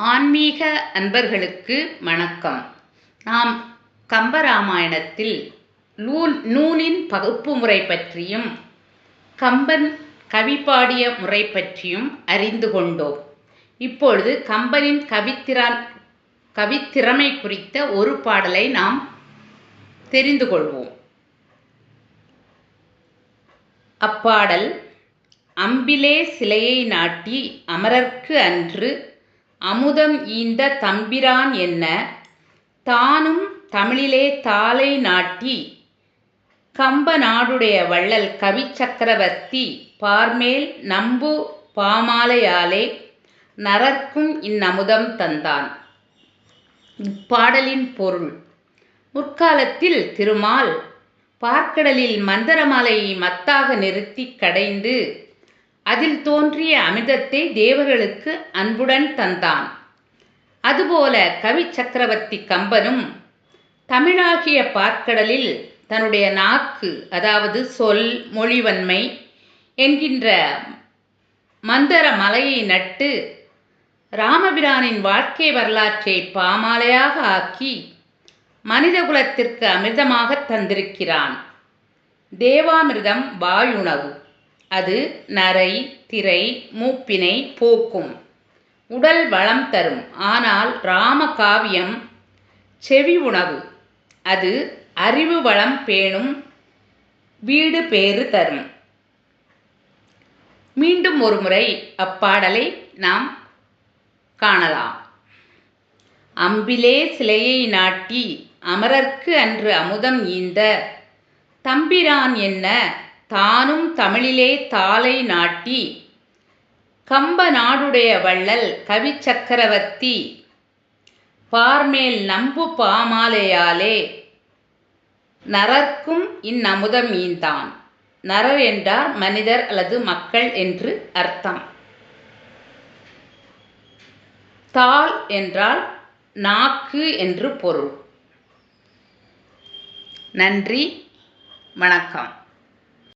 ஆன்மீக அன்பர்களுக்கு வணக்கம். நாம் கம்பராமாயணத்தில் நூல் நூலின் பகுப்பு முறை பற்றியும் கம்பன் கவி பாடிய முறை பற்றியும் அறிந்து கொண்டோம். இப்பொழுது கம்பனின் கவித்திறான் கவித்திறமை குறித்த ஒரு பாடலை நாம் தெரிந்து கொள்வோம். அப்பாடல் அம்பிலே சிலையை நாட்டி அமரர்க்கு அன்று அமுதம் ஈந்த தம்பிரான் என்ன? தானும் தமிழிலே தாளை நாட்டி கம்ப நாடுடைய வள்ளல் கவி சக்கரவர்த்தி பார்மேல் நம்பு பாமாலையாலே நரர்க்கும் இந்நமுதம் தந்தான். இப்பாடலின் பொருள். முற்காலத்தில் திருமால் பார்க்கடலில் மந்தரமலையை மத்தாக நிறுத்தி கடைந்து அதில் தோன்றிய அமிர்தத்தை தேவர்களுக்கு அன்புடன் தந்தான். அதுபோல கவி சக்கரவர்த்தி கம்பனும் தமிழாகிய பார்க்கடலில் தன்னுடைய நாக்கு அதாவது சொல் மொழிவன்மை என்கின்ற மந்தர மலையை நட்டு ராமபிரானின் வாழ்க்கை வரலாற்றை பாமாலையாக ஆக்கி மனிதகுலத்திற்கு அமிர்தமாக தந்திருக்கிறான். தேவாமிர்தம் வாயுணவு. அது நரை திரை மூப்பினை போக்கும். உடல் வளம் தரும். ஆனால் ராம காவியம் செவி உணவு. அது அறிவு வளம் பேணும் வீடு பேறு தரும். மீண்டும் ஒரு முறை அப்பாடலை நாம் காணலாம். அம்பிலே சிலையை நாட்டி அமரர்க்கு அன்று அமுதம் ஈந்த தம்பிரான் என்ன தானும் தமிழிலே தாளை நாட்டி கம்ப நாடுடைய வள்ளல் கவி சக்கரவர்த்தி பார்மேல் நம்பு பாமாலையாலே நரர்க்கும் இந்நமுதம் ஈந்தான். நரர் என்றார் மனிதர் அல்லது மக்கள் என்று அர்த்தம். தாள் என்றால் நாக்கு என்று பொருள். நன்றி வணக்கம்.